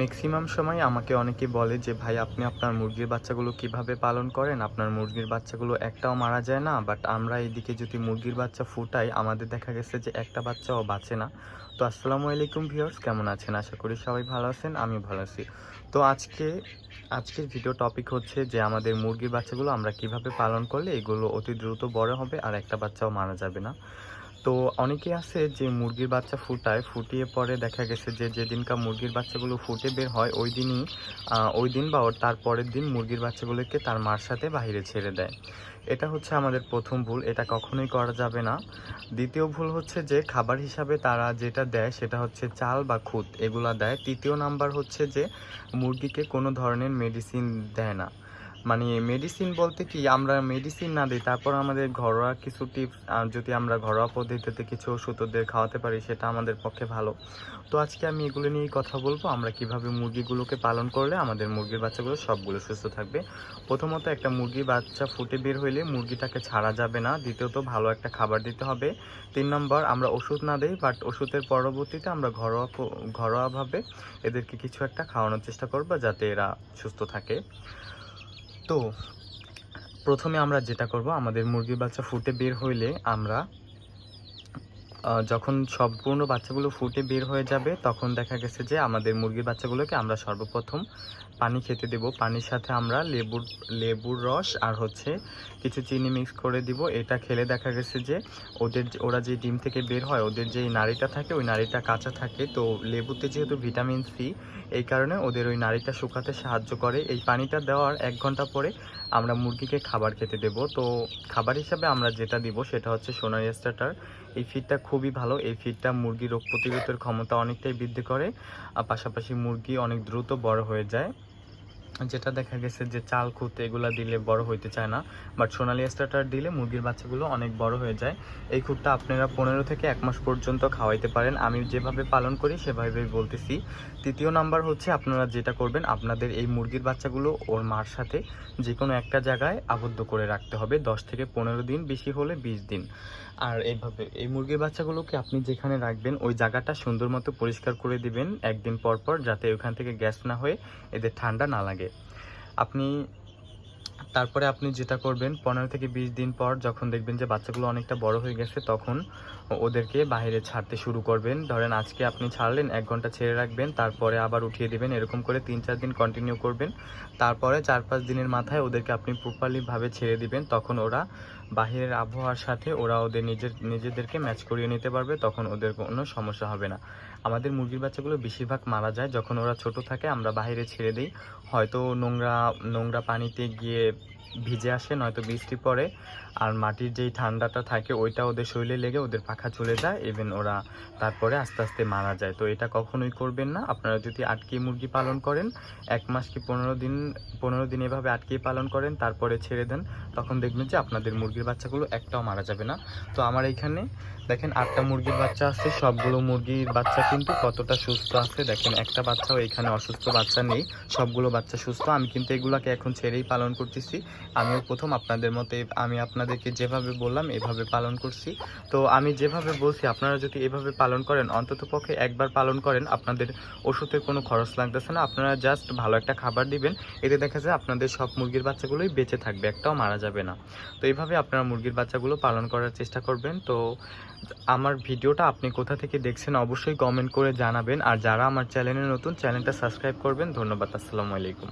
Maximum সময় আমাকে অনেকে বলে যে, ভাই, আপনি আপনার মুরগির বাচ্চাগুলো কীভাবে পালন করেন? আপনার মুরগির বাচ্চাগুলো একটাও মারা যায় না বাট আমরা এইদিকে যদি মুরগির বাচ্চা ফুটাই, আমাদের দেখা গেছে যে একটা বাচ্চাও বাঁচে না। তো আসসালামু আলাইকুম ভিউয়ার্স, কেমন আছেন? আশা করি সবাই ভালো আছেন আমি ভালো আছি। তো আজকে, আজকের ভিডিও টপিক হচ্ছে যে, আমাদের মুরগির বাচ্চাগুলো আমরা কীভাবে পালন করলে এগুলো অতি দ্রুত বড় হবে আর একটা বাচ্চাও মারা যাবে না। তো অনেকে আছে যে মুরগির বাচ্চা ফুটায়, ফুটিয়ে পরে দেখা গেছে যে যেদিনকার মুরগির বাচ্চাগুলো ফুটে বের হয়, ওই দিনই ওই দিন বা ওর তার পরের দিন মুরগির বাচ্চাগুলোকে তার মার সাথে বাইরে ছেড়ে দেয়। এটা হচ্ছে আমাদের প্রথম ভুল, এটা কখনোই করা যাবে না। দ্বিতীয় ভুল হচ্ছে যে খাবার হিসাবে তারা যেটা দেয় সেটা হচ্ছে চাল বা খুদ, এগুলা দেয়। তৃতীয় নাম্বার হচ্ছে যে মুরগিকে কোনো ধরনের মেডিসিন দেয় না। মানে মেডিসিন বলতে কি, আমরা মেডিসিন না দিই, তারপর আমাদের ঘরোয়া কিছু টিপস যদি আমরা ঘরোয়া পদ্ধতিতে কিছু ওষুধ ওদের খাওয়াতে পারি, সেটা আমাদের পক্ষে ভালো। তো আজকে আমি এগুলো নিয়েই কথা বলব, আমরা কীভাবে মুরগিগুলোকে পালন করলে আমাদের মুরগির বাচ্চাগুলো সবগুলো সুস্থ থাকবে। প্রথমত একটা মুরগির বাচ্চা ফুটে বের হইলে মুরগিটাকে ছাড়া যাবে না, দ্বিতীয়ত ভালো একটা খাবার দিতে হবে। তিন নম্বর, আমরা ওষুধ না দিই বাট ওষুধের পরবর্তীতে আমরা ঘরোয়া ঘরোয়াভাবে এদেরকে কিছু একটা খাওয়ানোর চেষ্টা করব, যাতে এরা সুস্থ থাকে। তো প্রথমে আমরা যেটা করব আমাদের মুরগির বাচ্চা ফুটে বের হইলে আমরা যখন সম্পূর্ণ বাচ্চাগুলো ফুটে বের হয়ে যাবে, তখন দেখা গেছে যে আমাদের মুরগির বাচ্চাগুলোকে আমরা সর্বপ্রথম পানি খেতে দেব। পানির সাথে আমরা লেবুর লেবুর রস আর হচ্ছে কিছু চিনি মিক্স করে দিব। এটা খেলে দেখা গেছে যে ওদের ওরা যে ডিম থেকে বের হয়, ওদের যে নাড়িটা থাকে, ওই নাড়িটা কাঁচা থাকে। তো লেবুতে যেহেতু ভিটামিন সি, এই কারণে ওদের ওই নাড়িটা শুকাতে সাহায্য করে। এই পানিটা দেওয়ার এক ঘণ্টা পরে আমরা মুরগিকে খাবার খেতে দেব। তো খাবার হিসাবে আমরা যেটা দিব সেটা হচ্ছে সোনারি স্টার্টার এই ফিডটা খুবই ভালো। এই ফিডটা মুরগি রোগ প্রতিরোধের ক্ষমতা অনেকটাই বৃদ্ধি করে। আর পাশাপাশি মুরগি অনেক দ্রুত বড় হয়ে যায়। যেটা দেখা গেছে যে চাল খুঁত এগুলা দিলে বড় হইতে চায় না বাট সোনালি স্টার্টার দিলে মুরগির বাচ্চাগুলো অনেক বড় হয়ে যায়। এই খুঁটটা আপনারা পনেরো থেকে এক মাস পর্যন্ত খাওয়াইতে পারেন। আমি যেভাবে পালন করি সেভাবেই বলতেছি। তৃতীয় নাম্বার হচ্ছে আপনারা যেটা করবেন, আপনাদের এই মুরগির বাচ্চাগুলো ওর মার সাথে যে কোনো একটা জায়গায় আবদ্ধ করে রাখতে হবে। দশ থেকে পনেরো দিন বেশি হলে বিশ দিন। আর এইভাবে এই মুরগির বাচ্চাগুলোকে আপনি যেখানে রাখবেন, ওই জায়গাটা সুন্দর মতো পরিষ্কার করে দিবেন একদিন পর পর, যাতে ওখান থেকে গ্যাস না হয়ে এদের ঠান্ডা না লাগে। আপনি তারপরে আপনি যেটা করবেন, পনেরো থেকে বিশ দিন পর যখন দেখবেন যে বাচ্চাগুলো অনেকটা বড় হয়ে গেছে, তখন ওদেরকে বাইরে ছাড়তে শুরু করবেন। ধরেন আজকে আপনি ছাড়লেন, এক ঘণ্টা ছেড়ে রাখবেন, তারপরে আবার উঠিয়ে দেবেন, এরকম করে তিন চার দিন কন্টিনিউ করবেন। তারপরে চার পাঁচ দিনের মাথায় ওদেরকে আপনি প্রপারলিভাবে ছেড়ে দিবেন, তখন ওরা বাহিরের আবহাওয়ার সাথে ওরা ওদের নিজের, নিজেদেরকে ম্যাচ করিয়ে নিতে পারবে, তখন ওদের কোনো সমস্যা হবে না। আমাদের মুরগির বাচ্চাগুলো বেশিরভাগ মারা যায়, যখন ওরা ছোট থাকে, আমরা বাইরে ছেড়ে দিই। হয়তো নোংরা নোংরা পানিতে গিয়ে সাহেব ভিজে আসে, নয়তো বৃষ্টি পড়ে। আর মাটির যেই ঠান্ডাটা থাকে, ওইটা ওদের শরীরে লেগে ওদের পাখা চলে যায়। ইভেন ওরা তারপরে আস্তে আস্তে মারা যায়। তো এটা কখনোই করবেন না। আপনারা যদি আটকে মুরগি পালন করেন, এক মাস কি পনেরো দিন পনেরো দিন এভাবে আটকে পালন করেন, তারপরে ছেড়ে দেন, তখন দেখবেন যে আপনাদের মুরগির বাচ্চাগুলো একটাও মারা যাবে না। তো আমার এইখানে দেখেন আটটা মুরগির বাচ্চা আছে। সবগুলো মুরগির বাচ্চা কিন্তু কতটা সুস্থ আছে। দেখেন একটা বাচ্চাও এখানে অসুস্থ বাচ্চা নেই। সবগুলো বাচ্চা সুস্থ। আমি কিন্তু এগুলাকে এখন ছেড়েই পালন করতেছি। আমিও প্রথম আপনাদের মতে আমি আপনাদেরকে যেভাবে বললাম, এভাবে পালন করছি। তো আমি যেভাবে বলছি, আপনারা যদি এভাবে পালন করেন অন্তত পক্ষে একবার পালন করেন, আপনাদের ওষুধের কোনো খরচ লাগতেছে না। আপনারা জাস্ট ভালো একটা খাবার দিবেন, এতে দেখা যায় আপনাদের সব মুরগির বাচ্চাগুলোই বেঁচে থাকবে, একটাও মারা যাবে না। তো এইভাবে আপনারা মুরগির বাচ্চাগুলো পালন করার চেষ্টা করবেন। তো আমার ভিডিওটা আপনি কোথা থেকে দেখছেন, অবশ্যই কমেন্ট করে জানাবেন। আর যারা আমার চ্যানেলে নতুন, চ্যানেলটা সাবস্ক্রাইব করবেন। ধন্যবাদ, আসসালামু আলাইকুম।